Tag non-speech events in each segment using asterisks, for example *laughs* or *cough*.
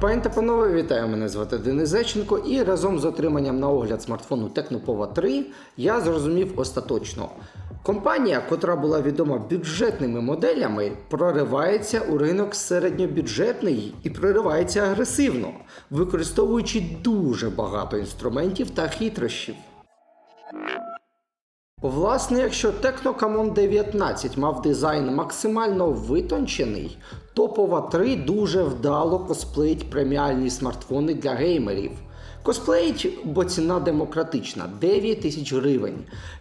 Пані та панове, вітаю! Мене звати Денис Зеченко, і разом з отриманням на огляд смартфону Технопова 3 я зрозумів остаточно. Компанія, котра була відома бюджетними моделями, проривається у ринок середньобюджетний і проривається агресивно, використовуючи дуже багато інструментів та хитрощів. Власне, якщо Technocamon 19 мав дизайн максимально витончений, то Pova 3 дуже вдало косплеїть преміальні смартфони для геймерів. Косплеїть, бо ціна демократична 9 тисяч гривень.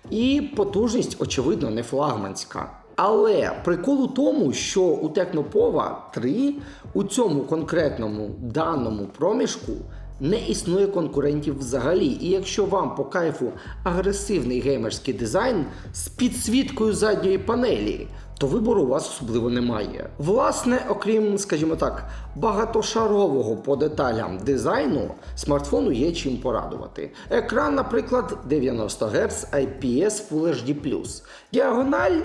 І потужність, очевидно, не флагманська. Але прикол у тому, що у Technopova 3 у цьому конкретному даному проміжку не існує конкурентів взагалі. І якщо вам по кайфу агресивний геймерський дизайн з підсвіткою задньої панелі, то вибору у вас особливо немає. Власне, окрім, скажімо так, багатошарового по деталям дизайну, смартфону є чим порадувати. Екран, наприклад, 90 Гц IPS Full HD+. Діагональ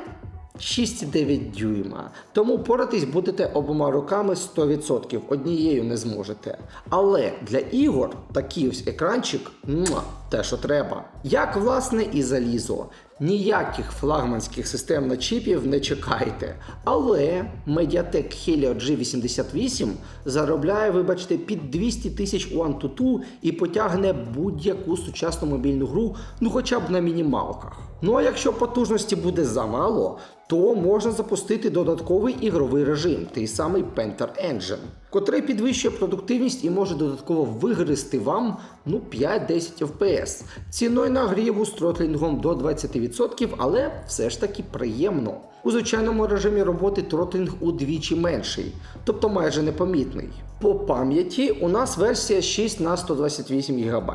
6,9 дюйма. Тому поратись будете обома руками 100%, однією не зможете. Але для ігор такий ось екранчик муа, те, що треба. Як власне і залізо. Ніяких флагманських систем на чіпів не чекайте. Але Mediatek Helio G88 заробляє, вибачте, під 200 тисяч у Antutu і потягне будь-яку сучасну мобільну гру, ну хоча б на мінімалках. Ну а якщо потужності буде замало, то можна запустити додатковий ігровий режим, той самий Panther Engine, котрий підвищує продуктивність і може додатково вигризти вам ну 5-10 FPS. Ціною нагріву з тротлінгом до 20%, але все ж таки приємно. У звичайному режимі роботи тротлінг удвічі менший, тобто майже непомітний. По пам'яті у нас версія 6 на 128 ГБ.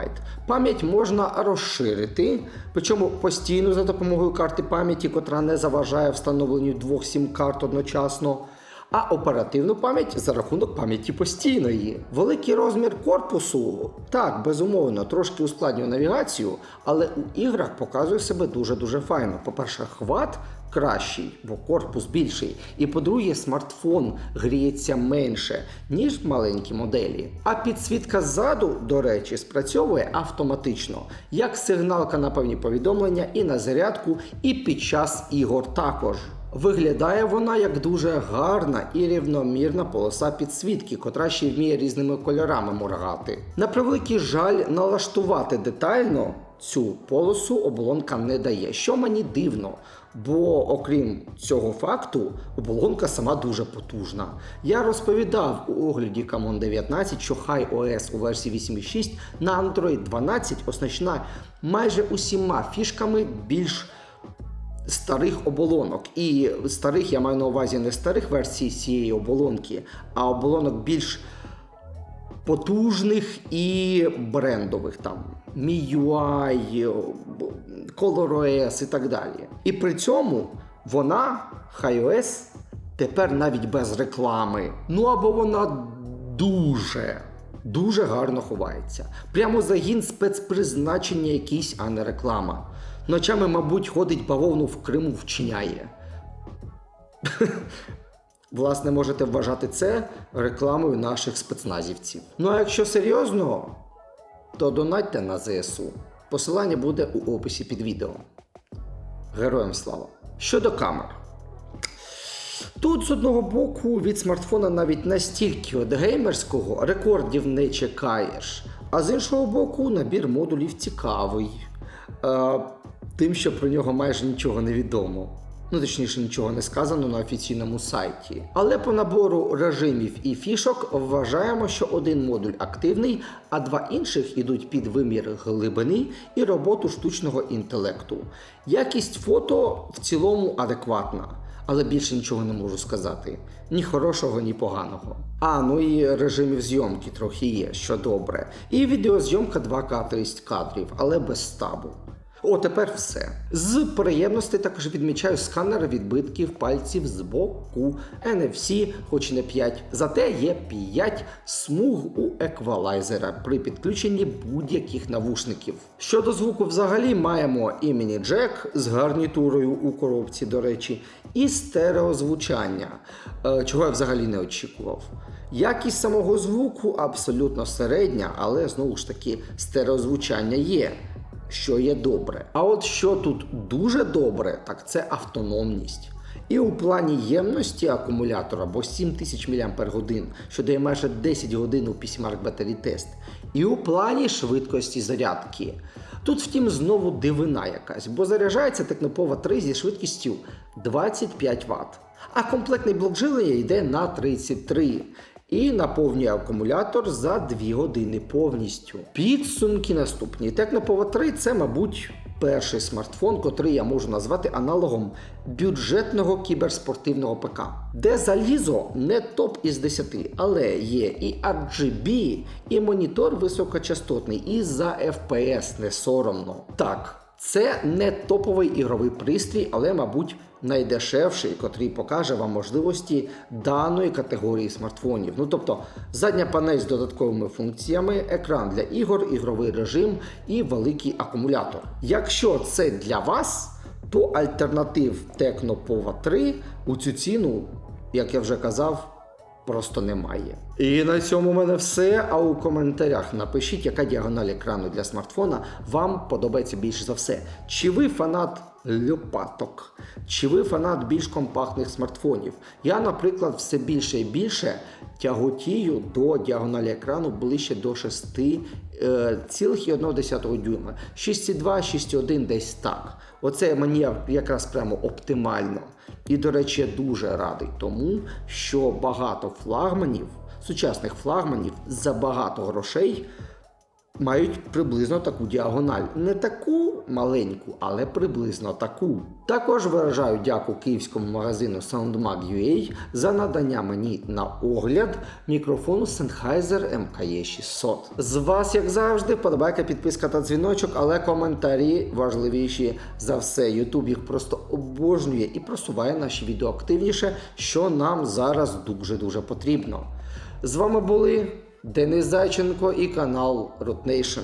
Пам'ять можна розширити, причому постійно за допомогою карти пам'яті, котра не заважає встановленню двох сім-карт одночасно. А оперативну пам'ять за рахунок пам'яті постійної. Великий розмір корпусу, так, безумовно, трошки ускладнює навігацію, але у іграх показує себе дуже-дуже файно. По-перше, хват кращий, бо корпус більший. І по-друге, смартфон гріється менше, ніж маленькі моделі. А підсвітка ззаду, до речі, спрацьовує автоматично, як сигналка на певні повідомлення і на зарядку, і під час ігор також. Виглядає вона як дуже гарна і рівномірна полоса підсвітки, котра ще вміє різними кольорами моргати. На превеликий жаль, налаштувати детально цю полосу оболонка не дає, що мені дивно. Бо окрім цього факту, оболонка сама дуже потужна. Я розповідав у огляді Camon 19, що HiOS у версії 8.6 на Android 12 оснащена майже усіма фішками більш старих оболонок. І старих я маю на увазі не старих версій цієї оболонки, а оболонок більш потужних і брендових там MIUI, ColorOS і так далі. І при цьому вона, HiOS, тепер навіть без реклами. Ну або вона дуже. Дуже гарно ховається. Прямо загін спецпризначення якийсь, а не реклама. Ночами, мабуть, ходить бавовну в Криму вчиняє. *laughs* Власне, можете вважати це рекламою наших спецназівців. Ну а якщо серйозно, то донатьте на ЗСУ. Посилання буде у описі під відео. Героям слава! Щодо камер. Тут з одного боку від смартфона навіть настільки от геймерського рекордів не чекаєш. А з іншого боку, набір модулів цікавий. Е, тим, що про нього майже нічого не відомо. Ну, точніше, нічого не сказано на офіційному сайті. Але по набору режимів і фішок вважаємо, що один модуль активний, а два інших ідуть під вимір глибини і роботу штучного інтелекту. Якість фото в цілому адекватна. Але більше нічого не можу сказати. Ні хорошого, ні поганого. А, ну і режимів зйомки трохи є, що добре. І відеозйомка 2К 30 кадрів, але без стабу. О, тепер все. З приємностей також відмічаю сканер відбитків пальців з боку NFC, хоч не 5. Зате є 5 смуг у еквалайзера при підключенні будь-яких навушників. Щодо звуку, взагалі маємо і міні-джек з гарнітурою у коробці, до речі, і стереозвучання, е, чого я взагалі не очікував. Якість самого звуку абсолютно середня, але знову ж таки стереозвучання є, що є добре. А от що тут дуже добре, так це автономність. І у плані ємності акумулятора, бо 7000 мАч, що дає майже 10 годин у PCMark Battery Test, і у плані швидкості зарядки. Тут, втім, знову дивина якась, бо заряджається Технопова 3 зі швидкістю 25 Вт, а комплектний блок живлення йде на 33 і наповнює акумулятор за 2 години повністю. Підсумки наступні. Технопова 3 це, мабуть, перший смартфон, котрий я можу назвати аналогом бюджетного кіберспортивного ПК, де залізо не топ із 10, але є і RGB, і монітор високочастотний, і за FPS не соромно. Так, це не топовий ігровий пристрій, але, мабуть, найдешевший, котрий покаже вам можливості даної категорії смартфонів. Ну тобто задня панель з додатковими функціями, екран для ігор, ігровий режим і великий акумулятор. Якщо це для вас, то альтернатив Tecno Pova 3 у цю ціну, як я вже казав, просто немає. І на цьому в мене все. А у коментарях напишіть, яка діагональ екрану для смартфона вам подобається більше за все. Чи ви фанат лопаток, чи ви фанат більш компактних смартфонів? Я, наприклад, все більше і більше тяготію до діагоналі екрану ближче до 6,1 дюйма. 6,2, 6,1 десь так. Оце мені якраз прямо оптимально. І, до речі, дуже радий тому, що багато флагманів, сучасних флагманів за багато грошей мають приблизно таку діагональ. Не таку маленьку, але приблизно таку. Також виражаю дяку київському магазину SoundMag.ua за надання мені на огляд мікрофону Sennheiser MKE 600. З вас, як завжди, подобайка, підписка та дзвіночок, але коментарі важливіші за все. YouTube їх просто обожнює і просуває наші відео активніше, що нам зараз дуже-дуже потрібно. З вами були Денис Зайченко і канал Root Nation.